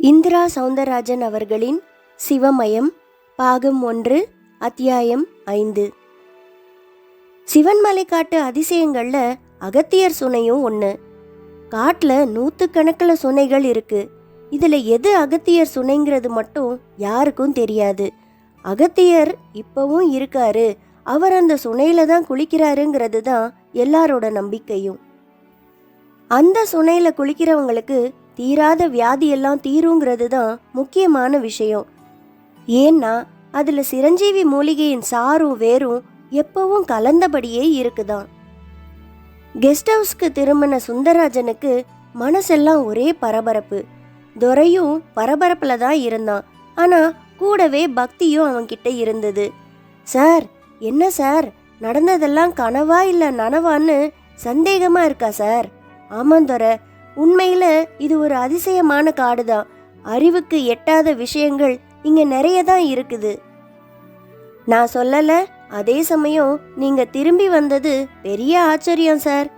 இந்திரா சவுந்தரராஜன் அவர்களின் சிவமயம் பாகம் ஒன்று அத்தியாயம் ஐந்து. சிவன்மலை காட்டு அதிசயங்களில் அகத்தியர் சுனையும் ஒன்று காட்டில் நூற்றுக்கணக்கில் சுனைகள் இருக்கு. இதில் எது அகத்தியர் சுனைங்கிறது மட்டும் யாருக்கும் தெரியாது. அகத்தியர் இப்போவும் இருக்காரு. அவர் அந்த சுனையில தான் குளிக்கிறாருங்கிறது தான் எல்லாரோட நம்பிக்கையும். அந்த சுனையில குளிக்கிறவங்களுக்கு தீராத வியாதியெல்லாம் தீருங்கிறது தான் முக்கியமான விஷயம். ஏன்னா அதுல சிரஞ்சீவி மூலிகையின் சாரும் வேரும் எப்பவும் கலந்தபடியே இருக்குதான். கெஸ்ட் ஹவுஸ்க்கு திரும்பின சுந்தரராஜனுக்கு மனசெல்லாம் ஒரே பரபரப்பு. துரையும் பரபரப்புல தான் இருந்தான். ஆனா கூடவே பக்தியும் அவன்கிட்ட இருந்தது. சார் என்ன சார்? நடந்ததெல்லாம் கனவா இல்ல நனவான்னு சந்தேகமா இருக்கா சார்? ஆமாம் துரை. உண்மையில இது ஒரு அதிசயமான காடு தான் அறிவுக்கு எட்டாத விஷயங்கள் இங்க நிறைய தான் இருக்குது. நான் சொல்லல அதே சமயம் நீங்க திரும்பி வந்தது பெரிய ஆச்சரியம் சார்.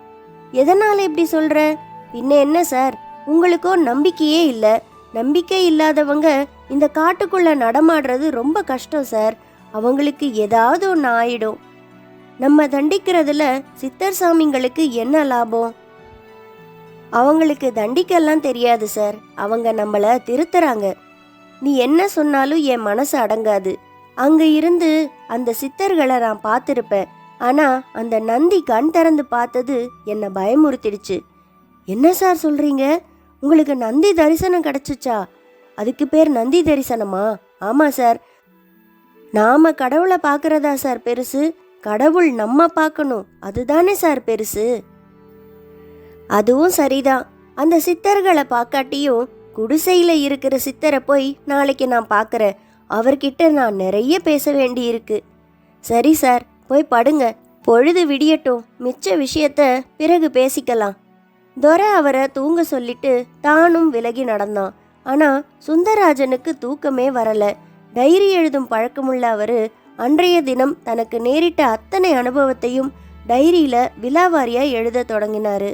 எதனால இப்படி சொல்ற? பின்ன என்ன சார்? உங்களுக்கோ நம்பிக்கையே இல்ல. நம்பிக்கை இல்லாதவங்க இந்த காட்டுக்குள்ள நடமாடுறது ரொம்ப கஷ்டம் சார். அவங்களுக்கு ஏதாவது ஒன்று ஆயிடும். நம்ம தண்டிக்கிறதுல சித்தர் சாமிங்களுக்கு என்ன லாபம்? அவங்களுக்கு தண்டிக்கெல்லாம் தெரியாது சார். அவங்க நம்மள திருத்துறாங்க. நீ என்ன சொன்னாலும் என் மனசு அடங்காது. அங்க இருந்து அந்த சித்தர்களை நான் பார்த்துருப்பேன். ஆனா அந்த நந்தி கண் திறந்து பார்த்தது என்னை பயமுறுத்திடுச்சு. என்ன சார் சொல்றீங்க? உங்களுக்கு நந்தி தரிசனம் கிடைச்சிச்சா? அதுக்கு பேர் நந்தி தரிசனமா? ஆமா சார். நாம கடவுளை பார்க்கறதா சார் பெருசு? கடவுள் நம்ம பார்க்கணும். அதுதானே சார் பெருசு? அதுவும் சரிதான். அந்த சித்தர்களை பார்க்காட்டியும் குடிசையில் இருக்கிற சித்தரை போய் நாளைக்கு நான் பார்க்குறேன். அவர்கிட்ட நான் நிறைய பேச வேண்டியிருக்கு. சரி சார் போய் படுங்க. பொழுது விடியட்டும். மிச்ச விஷயத்த பிறகு பேசிக்கலாம். துரை அவரை தூங்க சொல்லிட்டு தானும் விலகி நடந்தான். ஆனால் சுந்தரராஜனுக்கு தூக்கமே வரல. டைரி எழுதும் பழக்கமுள்ள அவர் அன்றைய தினம் தனக்கு நேரிட்ட அத்தனை அனுபவத்தையும் டைரியில விலாவாரியாக எழுத தொடங்கினாரு.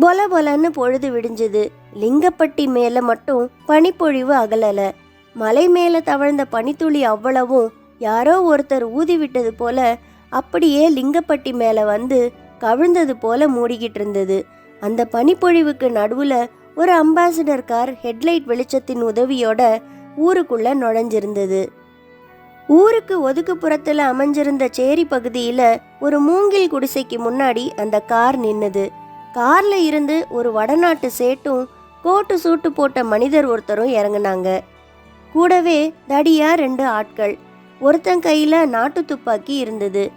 பொல பொலன்னு பொழுது விடிஞ்சது. லிங்கப்பட்டி மேல மட்டும் பனிப்பொழிவு அகலல. மலை மேல தவழ்ந்த பனித்துளி அவ்வளவும் யாரோ ஒருத்தர் ஊதி விட்டது போல அப்படியே லிங்கப்பட்டி மேல வந்து கவிழ்ந்தது போல மூடிக்கிட்டு இருந்தது. அந்த பனிப்பொழிவுக்கு நடுவுல ஒரு அம்பாசிடர் கார் ஹெட்லைட் வெளிச்சத்தின் உதவியோட ஊருக்குள்ள நுழைஞ்சிருந்தது. ஊருக்கு ஒதுக்குப்புறத்துல அமைஞ்சிருந்த சேரி பகுதியில ஒரு மூங்கில் குடிசைக்கு முன்னாடி அந்த கார் நின்னுது. கார்ல இருந்து ஒரு வடநாட்டு சேட்டும் கோட்டு சூட்டு போட்ட மனிதர் ஒருத்தரும் இறங்குனாங்க. கூடவே தடியா ரெண்டு ஆட்கள். ஒருத்தன் கையில நாட்டு துப்பாக்கி இருந்தது.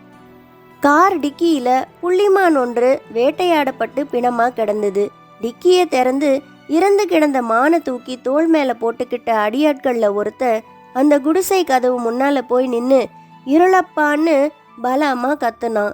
கார் டிக்கியில புள்ளிமான் ஒன்று வேட்டையாடப்பட்டு பிணமா கிடந்தது. டிக்கியை திறந்து இறந்து கிடந்த மானை தூக்கி தோள் மேல போட்டுக்கிட்ட அடியாட்கள்ல ஒருத்தன் அந்த குடிசை கதவு முன்னால போய் நின்னு இருளப்பான்னு பலமா கத்துனான்.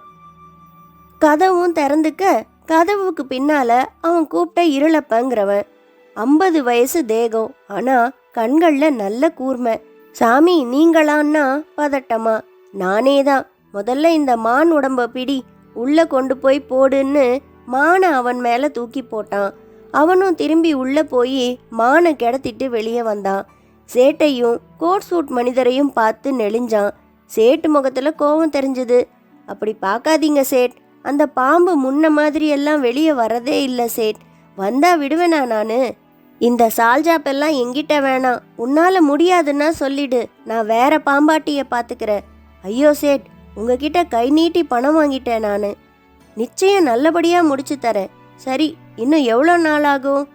கதவும் திறந்துக்க கதவுக்கு பின்னால அவன் கூப்பிட்ட இருளப்பங்கிறவன். ஐம்பது வயசு தேகம் ஆனா கண்கள்ல நல்ல கூர்மை. சாமி நீங்களான்னா பதட்டமா? நானே தான் முதல்ல இந்த மான் உடம்ப பிடி உள்ள கொண்டு போய் போடுன்னு மானை அவன் மேல தூக்கி போட்டான். அவனும் திரும்பி உள்ள போய் மானை கிடத்திட்டு வெளியே வந்தான். சேட்டையும் கோட் சூட் மனிதரையும் பார்த்து நெளிஞ்சான். சேட்டு முகத்துல கோவம் தெரிஞ்சது. அப்படி பார்க்காதீங்க சேட். அந்த பாம்பு முன்ன மாதிரி எல்லாம் வெளியே வரதே இல்லை சேட். வந்தா விடுவேனா நானு? இந்த சால்ஜாப்பெல்லாம் எங்கிட்ட வேணாம். உன்னால முடியாதுன்னா சொல்லிடு. நான் வேற பாம்பாட்டிய பாத்துக்கிறேன். ஐயோ சேட். உங்ககிட்ட கை நீட்டி பணம் வாங்கிட்டேன் நான். நிச்சயம் நல்லபடியா முடிச்சு தரேன். சரி இன்னும் எவ்வளோ நாள் ஆகும்?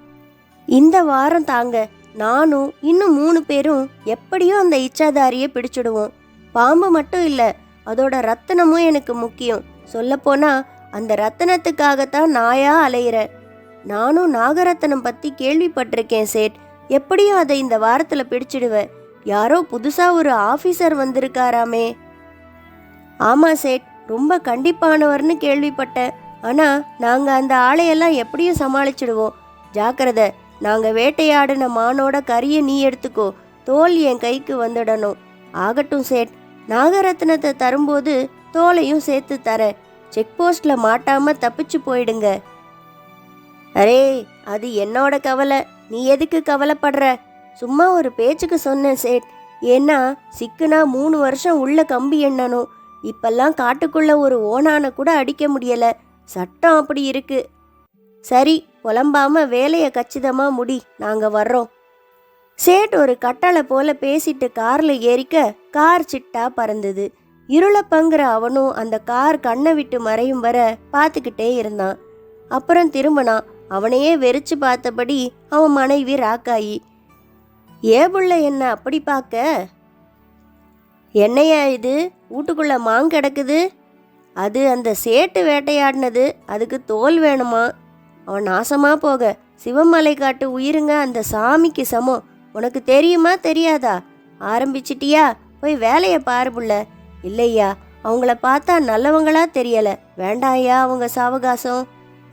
இந்த வாரம் தாங்க. நானும் இன்னும் மூணு பேரும் எப்படியும் அந்த இச்சாதாரியை பிடிச்சிடுவோம். பாம்பு மட்டும் இல்லை அதோட ரத்தனமும் எனக்கு முக்கியம். சொல்லப்போனா அந்த ரத்தனத்துக்காகத்தான் நாயா அலையிறேன் நானும் நாகரத்தனம் பத்தி கேள்விப்பட்டிருக்கேன் சேட். எப்படியும் அதை இந்த வாரத்துல பிடிச்சிடுவேன் யாரோ புதுசா ஒரு ஆபீசர் வந்திருக்காராமே. ஆமா சேட். ரொம்ப கண்டிப்பானவர்னு கேள்விப்பட்டேன் ஆனா நாங்க அந்த ஆளையெல்லாம் எப்படியும் சமாளிச்சிடுவோம். ஜாக்கிரதை நாங்க வேட்டையாடின மானோட கறியை நீ எடுத்துக்கோ. தோல் என் கைக்கு வந்துடணும். ஆகட்டும் சேட். நாகரத்னத்தை தரும்போது தோலையும் சேர்த்து தரேன் செக் போஸ்ட்ல மாட்டாம தப்பிச்சு போயிடுங்க. அரே அது என்னோட கவலை. நீ எதுக்கு கவலைப்படுற? சும்மா ஒரு பேச்சுக்கு சொன்னேன் சேட். ஏன்னா சிக்குனா மூணு வருஷம் உள்ள கம்பி எண்ணணும் இப்பெல்லாம் காட்டுக்குள்ள ஒரு ஓனான கூட அடிக்க முடியல. சட்டம் அப்படி இருக்கு. சரி புலம்பாம வேலையை கச்சிதமா முடி. நாங்க வர்றோம். சேட் ஒரு கட்டளை போல பேசிட்டு கார்ல ஏறிக்க கார் சிட்டா பறந்தது. இருளப்பங்கிற அவனும் அந்த கார் கண்ணை விட்டு மறையும் வர பார்த்துக்கிட்டே இருந்தான். அப்புறம் திரும்பினான் அவனையே வெறிச்சு பார்த்தபடி அவன் மனைவி ராக்காயி ஏபுள்ள என்ன அப்படி பார்க்க? என்னையா இது? வீட்டுக்குள்ள மாங் கிடக்குது? அது அந்த சேட்டு வேட்டையாடினது அதுக்கு தோல் வேணுமா? அவன் நாசமாக போக சிவமலை காட்டு உயிருங்க அந்த சாமிக்கு சமம். உனக்கு தெரியுமா தெரியாதா? ஆரம்பிச்சிட்டியா? போய் வேலையை பாரு புள்ள. இல்லையா அவங்கள பார்த்தா நல்லவங்களா தெரியல. வேண்டாயா அவங்க சாவகாசம்?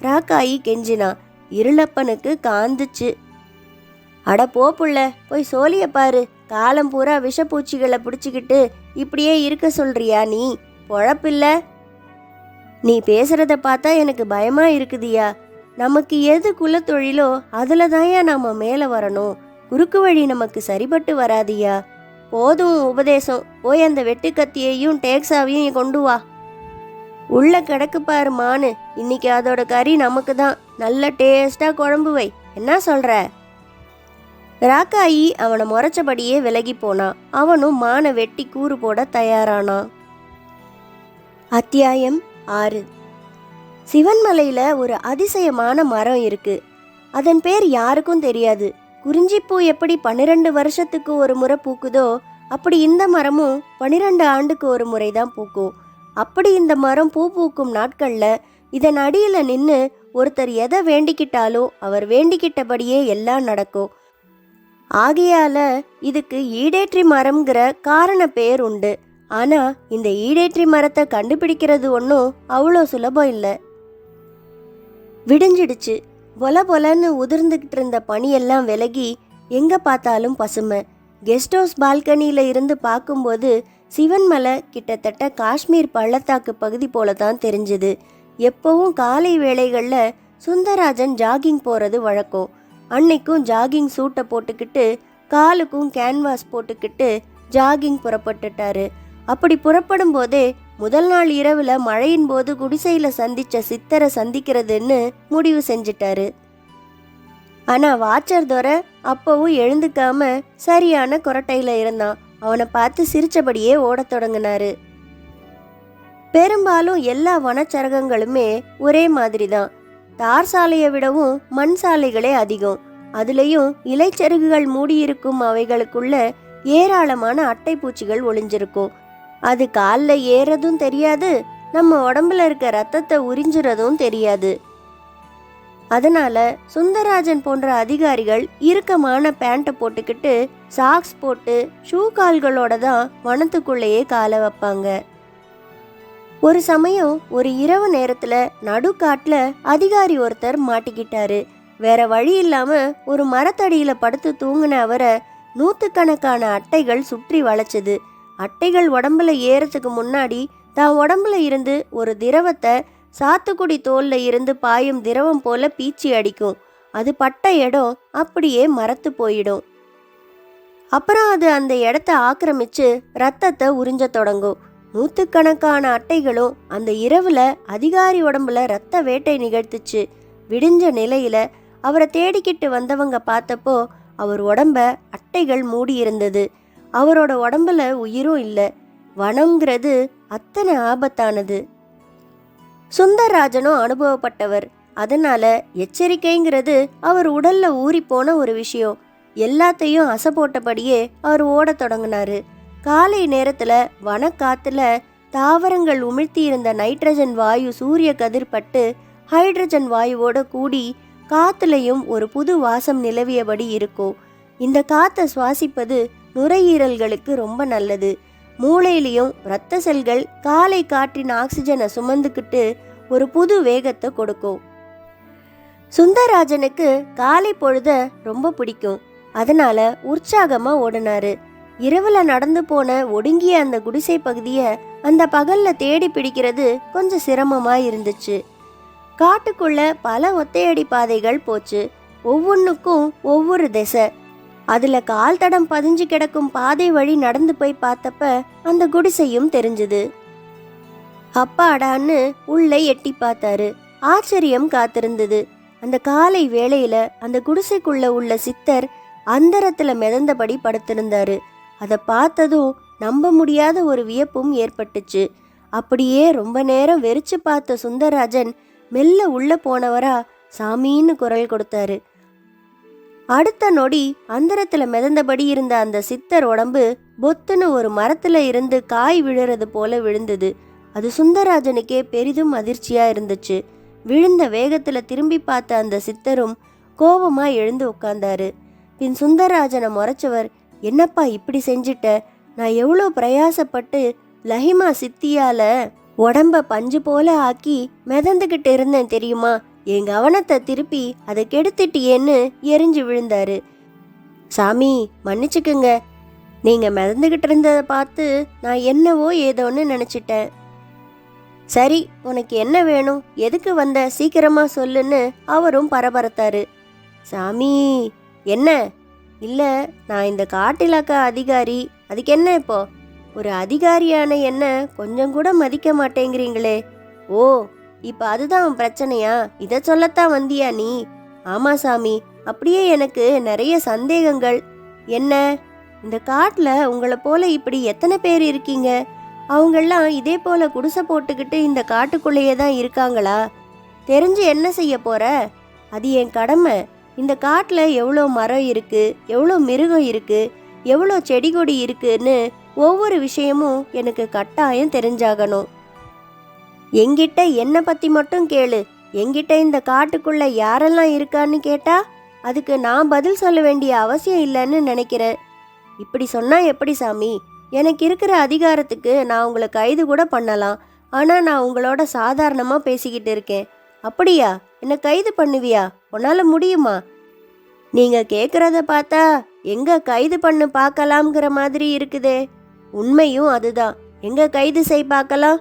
ராக்காயி கெஞ்சினா இருளப்பனுக்கு காந்துச்சு. அட போ புள்ள போய் சோழிய பாரு. காலம் பூரா விஷப்பூச்சிகளை பிடிச்சிக்கிட்டு இப்படியே இருக்க சொல்றியா நீ? பொழப்பில்ல. நீ பேசுறத பார்த்தா எனக்கு பயமா இருக்குதியா. நமக்கு எது குலத்தொழிலோ அதுல தான்யா நாம மேலே வரணும். குறுக்கு வழி நமக்கு சரிபட்டு வராதியா. போதும் உபதேசம். போய் அந்த வெட்டுக்கத்தியையும் டேக்ஸாவையும் கொண்டு வா. உள்ள கிடக்கு பாரு மானு. இன்னைக்கு அதோட கறி நமக்கு தான் நல்ல டேஸ்டா குழம்பு வை. என்ன சொல்ற? ராக்காயி அவனை முறைச்சபடியே விலகி போனான் அவனும் மானை வெட்டி கூறு போட தயாரானான் அத்தியாயம் ஆறு. சிவன்மலையில ஒரு அதிசயமான மரம் இருக்கு. அதன் பேர் யாருக்கும் தெரியாது. குறிஞ்சிப்பூ எப்படி பன்னிரண்டு வருஷத்துக்கு ஒரு முறை பூக்குதோ அப்படி இந்த மரமும் பன்னிரண்டு ஆண்டுக்கு ஒரு முறை தான் பூக்கும். அப்படி இந்த மரம் பூ பூக்கும் நாட்களில் இதன் அடியில் நின்று ஒருத்தர் எதை வேண்டிக்கிட்டாலும் அவர் வேண்டிக்கிட்டபடியே எல்லாம் நடக்கும். ஆகையால இதுக்கு ஈடேற்றி மரம்ங்கிற காரண பேர் உண்டு. ஆனால் இந்த ஈடேற்றி மரத்தை கண்டுபிடிக்கிறது ஒன்றும் அவ்வளோ சுலபம் இல்லை. விடிஞ்சிடுச்சு. பொல பொலன்னு உதிர்ந்துகிட்டு இருந்த பனியெல்லாம் விலகி எங்க பார்த்தாலும் பசுமை. கெஸ்ட் ஹவுஸ் பால்கனியில இருந்து பார்க்கும்போது சிவன்மலை கிட்டத்தட்ட காஷ்மீர் பள்ளத்தாக்கு பகுதி போல தான் தெரிஞ்சுது. எப்பவும் காலை வேளைகளில் சுந்தராஜன் ஜாகிங் போறது வழக்கம். அன்னைக்கும் ஜாகிங் சூட்டை போட்டுக்கிட்டு காலுக்கும் கேன்வாஸ் போட்டுக்கிட்டு ஜாகிங் புறப்பட்டுட்டாரு. அப்படி புறப்படும் போதே முதல் நாள் இரவுல மழையின் போது குடிசையில சந்திச்ச சித்தரை சந்திக்கிறதுன்னு முடிவு செஞ்சிட்டாரு. ஆனா வாச்சர் துரை அப்பவும் எழுந்துக்காம சரியான கொரட்டையில இருந்தான். அவனை பார்த்து சிரிச்சபடியே ஓடத் தொடங்கினாரு. பெரும்பாலும் எல்லா வனச்சரகங்களுமே ஒரே மாதிரி தான் தார் சாலையை விடவும் மண் சாலைகளே அதிகம். அதுலேயும் இலைச்சருகுகள் மூடியிருக்கும் அவைகளுக்குள்ள ஏராளமான அட்டைப்பூச்சிகள் ஒளிஞ்சிருக்கும். அது காலில் ஏறதும் தெரியாது நம்ம உடம்புல இருக்க ரத்தத்தை உறிஞ்சுறதும் தெரியாது. அதனால சுந்தரராஜன் போன்ற அதிகாரிகள் இறுக்கமான பேண்ட்டை போட்டுக்கிட்டு சாக்ஸ் போட்டு ஷூ கால்களோட தான் வனத்துக்குள்ளேயே காலை வைப்பாங்க. ஒரு சமயம் ஒரு இரவு நேரத்துல நடுக்காட்டில் அதிகாரி ஒருத்தர் மாட்டிக்கிட்டாரு. வேற வழி இல்லாம ஒரு மரத்தடியில படுத்து தூங்கின அவரை நூற்றுக்கணக்கான அட்டைகள் சுற்றி வளைச்சது. அட்டைகள் உடம்புல ஏறத்துக்கு முன்னாடி தான் உடம்புல இருந்து ஒரு திரவத்தை சாத்துக்குடி தோல்ல இருந்து பாயும் திரவம் போல பீச்சி அடிக்கும். அது பட்ட இடம் அப்படியே மரத்து போயிடும். அப்புறம் அது அந்த இடத்த ஆக்கிரமிச்சு ரத்தத்தை உறிஞ்ச தொடங்கும். நூற்றுக்கணக்கான அட்டைகளும் அந்த இரவுல அதிகாரி உடம்புல ரத்த வேட்டை நிகழ்த்துச்சு. விடிஞ்ச நிலையில அவரை தேடிக்கிட்டு வந்தவங்க பார்த்தப்போ அவர் உடம்ப அட்டைகள் மூடி இருந்தது அவரோட உடம்புல உயிரும் இல்லை. வனம்ங்கிறது அத்தனை ஆபத்தானது. சுந்தரராஜனும் அனுபவப்பட்டவர். அதனால எச்சரிக்கைங்கிறது அவர் உடல்ல ஊறி போன ஒரு விஷயம். எல்லாத்தையும் அசை போட்டபடியே அவர் ஓடத் தொடங்கினாரு. காலை நேரத்துல வனக்காத்துல தாவரங்கள் உமிழ்த்தி இருந்த நைட்ரஜன் வாயு சூரிய கதிர்பட்டு ஹைட்ரஜன் வாயுவோட கூடி காத்துலையும் ஒரு புது வாசம் நிலவியபடி இருக்கும். இந்த காத்தை சுவாசிப்பது நுரையீரல்களுக்கு ரொம்ப நல்லது. மூளையிலையும் இரத்த செல்கள் காலை காற்றின் ஆக்சிஜனை சுமந்துக்கிட்டு ஒரு புது வேகத்தை கொடுக்கும். சுந்தரராஜனுக்கு காலை பொழுத ரொம்ப பிடிக்கும். அதனால உற்சாகமா ஓடினாரு. இரவுல நடந்து போன ஒடுங்கிய அந்த குடிசை பகுதிய அந்த பகல்ல தேடி பிடிக்கிறது கொஞ்சம் சிரமமா இருந்துச்சு. காட்டுக்குள்ள பல ஒத்தையடி பாதைகள் போச்சு. ஒவ்வொன்றுக்கும் ஒவ்வொரு திசை. அதுல கால் தடம் பதிஞ்சு கிடக்கும் பாதை வழி நடந்து போய் பார்த்தப்ப அந்த குடிசையும் தெரிஞ்சது. அப்பாடான்னு உள்ளே எட்டி பார்த்தாரு. ஆச்சரியம் காத்திருந்தது. அந்த காலை வேளையில அந்த குடிசைக்குள்ள உள்ள சித்தர் அந்தரத்துல மிதந்தபடி படுத்திருந்தாரு. அதை பார்த்ததும் நம்ப முடியாத ஒரு வியப்பும் ஏற்பட்டுச்சு. அப்படியே ரொம்ப நேரம் வெறிச்சு பார்த்த சுந்தரராஜன் மெல்ல உள்ள போனவரா சாமின்னு குரல் கொடுத்தாரு. அடுத்த நொடி அந்தரத்துல மிதந்தபடி இருந்த அந்த சித்தர் உடம்பு பொத்துன்னு ஒரு மரத்துல இருந்து காய் விழுறது போல விழுந்தது. அது சுந்தரராஜனுக்கே பெரிதும் அதிர்ச்சியா இருந்துச்சு. விழுந்த வேகத்துல திரும்பி பார்த்த அந்த சித்தரும் கோபமா எழுந்து உட்கார்ந்தாரு. பின் சுந்தரராஜனை முறைச்சவர் என்னப்பா இப்படி செஞ்சிட்ட? நான் எவ்வளோ பிரயாசப்பட்டு லஹிமா சித்தியால உடம்ப பஞ்சு போல ஆக்கி மிதந்துக்கிட்டு இருந்தேன் தெரியுமா? என் கவனத்தை திருப்பி அதை கெடுத்துட்டியேன்னு எரிஞ்சு விழுந்தாரு. சாமி மன்னிச்சுக்குங்க. நீங்க மிதந்துகிட்டு இருந்ததை பார்த்து நான் என்னவோ ஏதோன்னு நினச்சிட்டேன். சரி உனக்கு என்ன வேணும்? எதுக்கு வந்த? சீக்கிரமா சொல்லுன்னு அவரும் பரபரத்தாரு. சாமி என்ன? இல்லை நான் இந்த காட்டிலாக்கா அதிகாரி. அதுக்கு என்ன இப்போ? ஒரு அதிகாரியான என்ன கொஞ்சம் கூட மதிக்க மாட்டேங்கிறீங்களே. ஓ இப்ப அதுதான் உன் பிரச்சனையா? இதை சொல்லத்தான் வந்தியா நீ? ஆமா சாமி அப்படியே எனக்கு நிறைய சந்தேகங்கள். என்ன? இந்த காட்டுல உங்களை போல இப்படி எத்தனை பேர் இருக்கீங்க? அவங்கெல்லாம் இதே போல குடிசை போட்டுக்கிட்டு இந்த காட்டுக்குள்ளேயே தான் இருக்காங்களா? தெரிஞ்சு என்ன செய்ய போற? அது என் கடமை. இந்த காட்டில் எவ்வளோ மரம் இருக்கு எவ்வளோ மிருகம் இருக்கு எவ்வளோ செடி கொடி இருக்குன்னு ஒவ்வொரு விஷயமும் எனக்கு கட்டாயம் தெரிஞ்சாகணும். எங்கிட்ட என்னை பற்றி மட்டும் கேளு. எங்கிட்ட இந்த காட்டுக்குள்ளே யாரெல்லாம் இருக்கான்னு கேட்டா அதுக்கு நான் பதில் சொல்ல வேண்டிய அவசியம் இல்லைன்னு நினைக்கிறேன். இப்படி சொன்னால் எப்படி சாமி? எனக்கு இருக்கிற அதிகாரத்துக்கு நான் உங்களை கைது கூட பண்ணலாம். ஆனால் நான் உங்களோட சாதாரணமாக பேசிக்கிட்டு இருக்கேன். அப்படியா? என்ன கைது பண்ணுவியா? உன்னால் முடியுமா? நீங்கள் கேட்குறத பார்த்தா எங்கே கைது பண்ணு பார்க்கலாம்ங்கிற மாதிரி இருக்குதே. உண்மையும் அதுதான். எங்கே கைது செய் பார்க்கலாம்.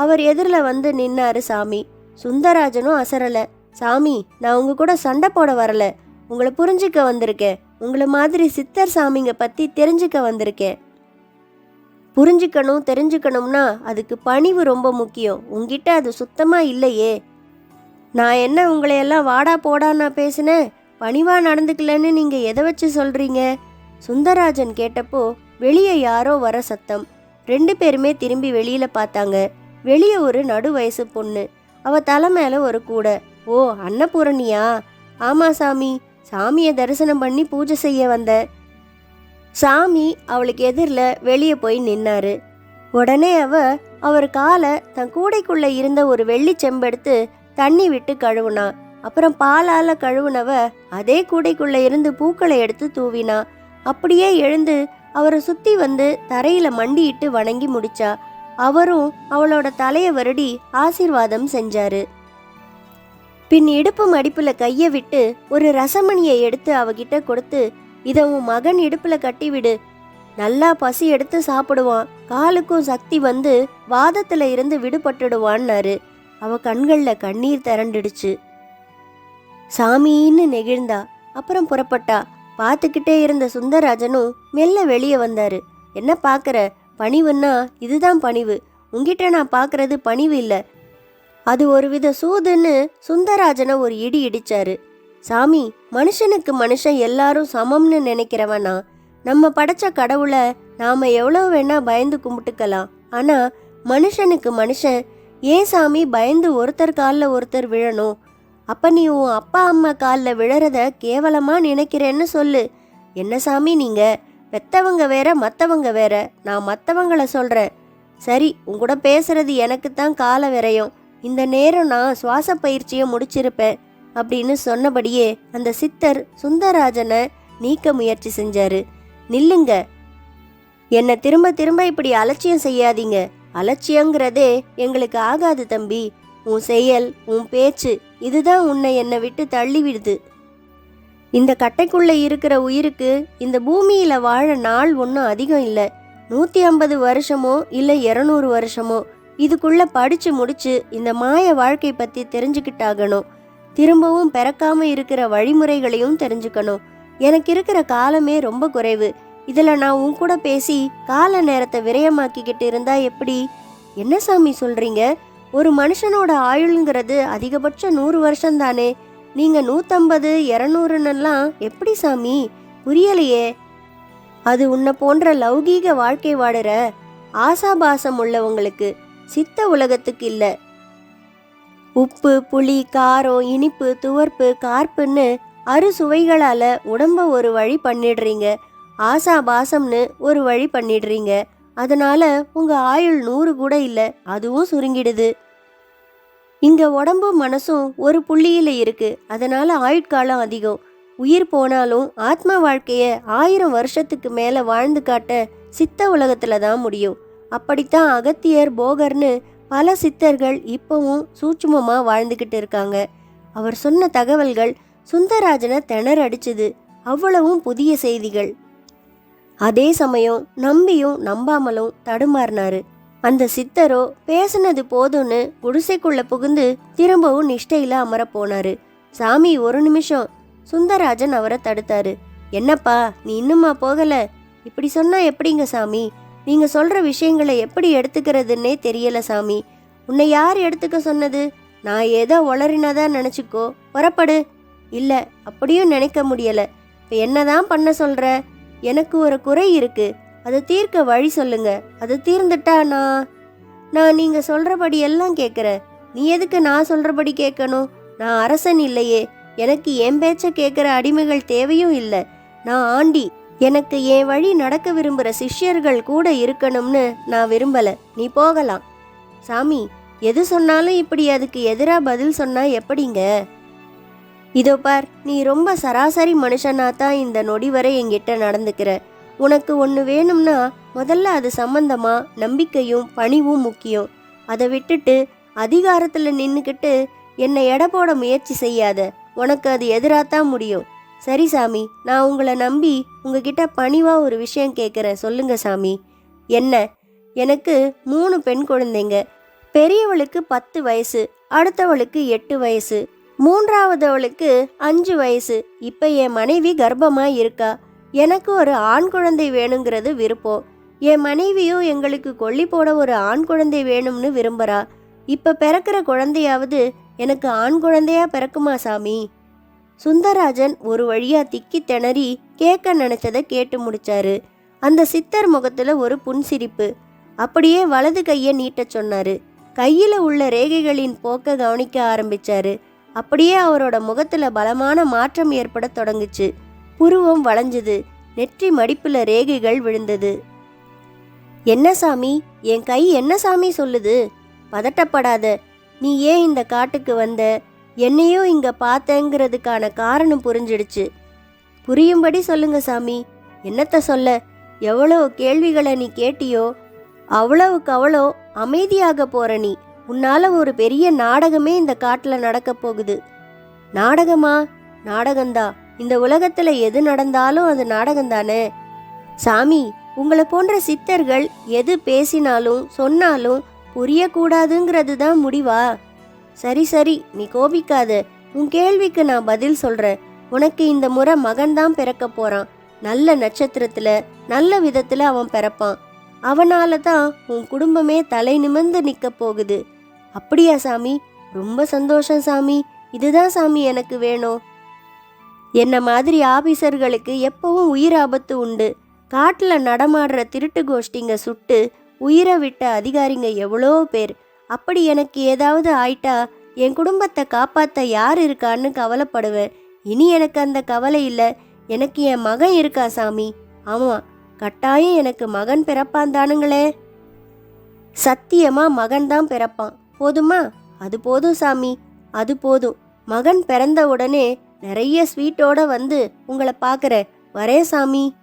அவர் எதிரில் வந்து நின்னாரு சாமி. சுந்தராஜனும் அசரல. சாமி நான் உங்க கூட சண்டை போட வரல. உங்களை புரிஞ்சுக்க வந்திருக்கேன். உங்களை மாதிரி சித்தர் சாமிங்க பத்தி தெரிஞ்சுக்க வந்திருக்கேன். புரிஞ்சுக்கணும் தெரிஞ்சுக்கணும்னா அதுக்கு பணிவு ரொம்ப முக்கியம். உங்ககிட்ட அது சுத்தமா இல்லையே. நான் என்ன உங்களையெல்லாம் வாடா போடா நான் பேசினேன்? பணிவா நடந்துக்கலன்னு நீங்க எதை வச்சு சொல்றீங்க? சுந்தராஜன் கேட்டப்போ வெளியே யாரோ வர சத்தம். ரெண்டு பேருமே திரும்பி வெளியில பார்த்தாங்க. வெளியே ஒரு நடு வயசு பொண்ணு. அவ தலை மேலே ஒரு கூடை. ஓ அன்னபூரணியா? ஆமா சாமி. சாமியை தரிசனம் பண்ணி பூஜை செய்ய வந்த. சாமி அவளுக்கு எதிரில் வெளியே போய் நின்னாரு. உடனே அவ அவர் காலை தன் கூடைக்குள்ள இருந்த ஒரு வெள்ளி செம்பெடுத்து தண்ணி விட்டு கழுவுனா. அப்புறம் பாலால கழுவுனவ அதே கூடைக்குள்ள இருந்து பூக்களை எடுத்து தூவினா. அப்படியே எழுந்து அவரை சுத்தி வந்து தரையில மண்டியிட்டு வணங்கி முடிச்சா. அவரும் அவளோட தலையை வருடி ஆசீர்வாதம் செஞ்சாரு. பின் இடுப்பு மடிப்புல கையை விட்டு ஒரு ரசமணியை எடுத்து அவகிட்ட கொடுத்து இதை உன் மகன் இடுப்புல கட்டிவிடு. நல்லா பசி எடுத்து சாப்பிடுவான். காலுக்கும் சக்தி வந்து வாதத்துல இருந்து விடுபட்டுடுவான்னாரு. அவ கண்கள்ல கண்ணீர் திரண்டுடுச்சு. சாமின்னு நெகிழ்ந்தா அப்புறம் புறப்பட்டா. பார்த்துக்கிட்டே இருந்த சுந்தரராஜனும் மெல்ல வெளியே வந்தாரு. என்ன பார்க்குற பணிவுன்னா இதுதான் பணிவு. உங்ககிட்ட நான் பார்க்கறது பணிவு இல்லை. அது ஒரு வித சூதுன்னு சுந்தராஜனை ஒரு இடி இடிச்சாரு. சாமி மனுஷனுக்கு மனுஷன் எல்லாரும் சமம்னு நினைக்கிறவனா? நம்ம படைச்ச கடவுளை நாம எவ்வளோ வேணா பயந்து கும்பிட்டுக்கலாம். ஆனா மனுஷனுக்கு மனுஷன் ஏன் சாமி பயந்து ஒருத்தர் காலில் ஒருத்தர் விழணும்? அப்ப நீ உன் அப்பா அம்மா காலில் விழறத கேவலமா நினைக்கிறேன்னு சொல்லு. என்ன சாமி நீங்கள் பெத்தவங்க வேற மற்றவங்க வேற. நான் மற்றவங்கள சொல்கிறேன் சரி உங்கூட பேசுறது எனக்கு தான் கால விரையும். இந்த நேரம் நான் சுவாச பயிற்சியை முடிச்சிருப்பேன் அப்படின்னு சொன்னபடியே அந்த சித்தர் சுந்தரராஜனை நீக்க முயற்சி செஞ்சாரு. நில்லுங்க. என்னை திரும்ப திரும்ப இப்படி அலட்சியம் செய்யாதீங்க. அலட்சியங்கிறதே எங்களுக்கு ஆகாது தம்பி. உன் செயல் உன் பேச்சு இதுதான் உன்னை என்னை விட்டு தள்ளிவிடுது இந்த கட்டைக்குள்ளே இருக்கிற உயிருக்கு இந்த பூமியில் வாழ நாள் ஒன்றும் அதிகம் இல்லை. நூற்றி ஐம்பது வருஷமோ இல்லை இரநூறு வருஷமோ இதுக்குள்ள படித்து முடித்து இந்த மாய வாழ்க்கை பற்றி தெரிஞ்சுக்கிட்டாகணும். திரும்பவும் பிறக்காம இருக்கிற வழிமுறைகளையும் தெரிஞ்சுக்கணும். எனக்கு இருக்கிற காலமே ரொம்ப குறைவு. இதில் நான் உன் கூட பேசி கால நேரத்தை விரயமாக்கிக்கிட்டு இருந்தா எப்படி? என்ன சாமி சொல்கிறீங்க ஒரு மனுஷனோட ஆயுள்ங்கிறது அதிகபட்சம் நூறு வருஷம் தானே நீங்க நூத்தம்பது இரநூறுன்னெல்லாம் எப்படி சாமி? புரியலையே. அது உன்னை போன்ற லௌகீக வாழ்க்கை வாடுற ஆசாபாசம் உள்ளவங்களுக்கு சித்த உலகத்துக்கு இல்ல. உப்பு புளி காரம் இனிப்பு துவர்ப்பு கார்ப்புன்னு அறுசுவைகளால உடம்ப ஒரு வழி பண்ணிடுறீங்க. ஆசாபாசம்னு ஒரு வழி பண்ணிடுறீங்க. அதனால உங்க ஆயுள் நூறு கூட இல்ல அதுவும் சுருங்கிடுது. இங்கே உடம்பும் மனசும் ஒரு புள்ளியில் இருக்குது அதனால் ஆயுட்காலம் அதிகம். உயிர் போனாலும் ஆத்ம வாழ்க்கையை ஆயிரம் வருஷத்துக்கு மேலே வாழ்ந்து காட்ட சித்த உலகத்தில் தான் முடியும். அப்படித்தான் அகத்தியர் போகர்னு பல சித்தர்கள் இப்போவும் சூட்சுமமாக வாழ்ந்துக்கிட்டு இருக்காங்க. அவர் சொன்ன தகவல்கள் சுந்தராஜனை திணற அடிச்சுது. அவ்வளவும் புதிய செய்திகள். அதே சமயம் நம்பியும் நம்பாமலும் தடுமாறினாரு. அந்த சித்தரோ பேசுனது போதும்னு குடிசைக்குள்ள புகுந்து திரும்பவும் நிஷ்டையில அமரப் போனாரு. சாமி ஒரு நிமிஷம் சுந்தராஜன் அவரை தடுத்தாரு. என்னப்பா நீ இன்னுமா போகல? இப்படி சொன்னா எப்படிங்க சாமி? நீங்க சொல்ற விஷயங்களை எப்படி எடுத்துக்கிறதுன்னே தெரியல சாமி. உன்னை யார் எடுத்துக்க சொன்னது? நான் ஏதோ உளறினதா நினைச்சுக்கோ. புறப்படு. இல்ல அப்படியும் நினைக்க முடியல. இப்ப என்னதான் பண்ண சொல்ற? எனக்கு ஒரு குறை இருக்கு. அதை தீர்க்க வழி சொல்லுங்க. அது தீர்ந்துட்டா நான் நான் நீங்க சொல்றபடி எல்லாம் கேட்குறேன். நீ எதுக்கு நான் சொல்றபடி கேட்கணும்? நான் அரசன் இல்லையே. எனக்கு என் பேச்ச கேட்குற அடிமைகள் தேவையும் இல்லை. நான் ஆண்டி. எனக்கு என் வழி நடக்க விரும்புகிற சிஷ்யர்கள் கூட இருக்கணும்னு நான் விரும்பலை. நீ போகலாம். சாமி எது சொன்னாலும் இப்படி அதுக்கு எதிராக பதில் சொன்னா எப்படிங்க? இதோ பார் நீ ரொம்ப சராசரி மனுஷனா தான் இந்த நொடி வரை என்கிட்ட நடந்துக்கிற. உனக்கு ஒன்று வேணும்னா முதல்ல அது சம்பந்தமா நம்பிக்கையும் பணிவும் முக்கியம். அதை விட்டுட்டு அதிகாரத்தில் நின்றுக்கிட்டு என்னை எடை போட முயற்சி செய்யாத. உனக்கு அது எதிராகத்தான் முடியும். சரி சாமி நான் உங்களை நம்பி உங்ககிட்ட பணிவாக ஒரு விஷயம் கேட்குறேன் சொல்லுங்க சாமி. என்ன? எனக்கு மூணு பெண் குழந்தைங்க. பெரியவளுக்கு பத்து வயசு அடுத்தவளுக்கு எட்டு வயசு மூன்றாவதவளுக்கு அஞ்சு வயசு. இப்போ என் மனைவி கர்ப்பமாக இருக்கா எனக்கு ஒரு ஆண் குழந்தை வேணுங்கிறது விருப்பம். என் மனைவியும் எங்களுக்கு கொல்லி போட ஒரு ஆண் குழந்தை வேணும்னு விரும்புறா. இப்ப பிறக்கிற குழந்தையாவது எனக்கு ஆண் குழந்தையா பிறக்குமா சாமி? சுந்தரராஜன் ஒரு வழியா திக்கி திணறி கேட்க நினைச்சதை கேட்டு முடிச்சாரு. அந்த சித்தர் முகத்துல ஒரு புன்சிரிப்பு. அப்படியே வலது கையை நீட்டச் சொன்னாரு. கையில உள்ள ரேகைகளின் போக்க கவனிக்க ஆரம்பிச்சாரு. அப்படியே அவரோட முகத்துல பலமான மாற்றம் ஏற்பட தொடங்குச்சு. புருவம் வளைஞ்சது. நெற்றி மடிப்புல ரேகைகள் விழுந்தது. என்ன சாமி? என் கை என்ன சாமி சொல்லுது? பதட்டப்படாத. நீ ஏன் இந்த காட்டுக்கு வந்த? என்னையும் இங்க பார்த்தேங்கிறதுக்கான காரணம் புரிஞ்சிடுச்சு. புரியும்படி சொல்லுங்க சாமி. என்னத்த சொல்ல? எவ்வளோ கேள்விகளை நீ கேட்டியோ அவ்வளவுக்கு அவ்வளோ அமைதியாக போற நீ. உன்னால ஒரு பெரிய நாடகமே இந்த காட்டில் நடக்க போகுது. நாடகமா? நாடகம்தான் இந்த உலகத்துல எது நடந்தாலும் அது நாடகம் தானே சாமி உங்களை போன்ற சித்தர்கள் எது பேசினாலும் சொன்னாலும் புரியக்கூடாதுங்கிறது தான் முடிவா? சரி சரி நீ கோபிக்காத. உன் கேள்விக்கு நான் பதில் சொல்றேன். உனக்கு இந்த முறை மகன்தான் பிறக்க போறான். நல்ல நட்சத்திரத்துல நல்ல விதத்துல அவன் பிறப்பான். அவனால தான் உன் குடும்பமே தலை நிமிர்ந்து நிக்க போகுது. அப்படியா சாமி? ரொம்ப சந்தோஷம் சாமி. இதுதான் சாமி எனக்கு வேணும். என்ன மாதிரி ஆபீசர்களுக்கு எப்பவும் உயிர் ஆபத்து உண்டு. காட்டில் நடமாடுற திருட்டு கோஷ்டிங்க சுட்டு உயிரை விட்ட அதிகாரிங்க எவ்வளோ பேர். அப்படி எனக்கு ஏதாவது ஆயிட்டா என் குடும்பத்தை காப்பாற்ற யார் இருக்கான்னு கவலைப்படுவேன். இனி எனக்கு அந்த கவலை இல்லை. எனக்கு என் மகன் இருக்கா சாமி? ஆமாம் கட்டாயம் எனக்கு மகன் பிறப்பான் தானுங்களே. சத்தியமா மகன் தான் பிறப்பான். போதுமா? அது போதும் சாமி. அது போதும். மகன் பிறந்த உடனே நிறைய ஸ்வீட்டோட வந்து உங்களை பார்க்குற. வரே சாமி.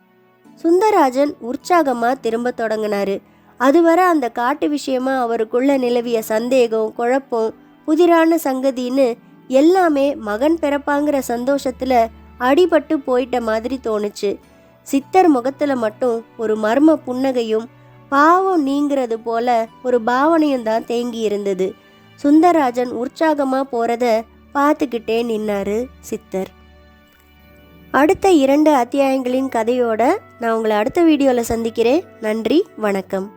சுந்தராஜன் உற்சாகமா திரும்ப தொடங்கினாரு. அதுவரை அந்த காட்டு விஷயமா அவருக்குள்ள நிலவிய சந்தேகம் குழப்பம் புதிரான சங்கதின்னு எல்லாமே மகன் பிறப்பாங்கிற சந்தோஷத்துல அடிபட்டு போயிட்ட மாதிரி தோணுச்சு. சித்தர் முகத்துல மட்டும் ஒரு மர்ம புன்னகையும் பாவம் நீங்கிறது போல ஒரு பாவனையும் தான் தேங்கி இருந்தது. சுந்தரராஜன் உற்சாகமா போறத பார்த்துக்கிட்டே நின்னாரு சித்தர். அடுத்த இரண்டு அத்தியாயங்களின் கதையோட நான் உங்களை அடுத்த வீடியோவில் சந்திக்கிறேன். நன்றி வணக்கம்.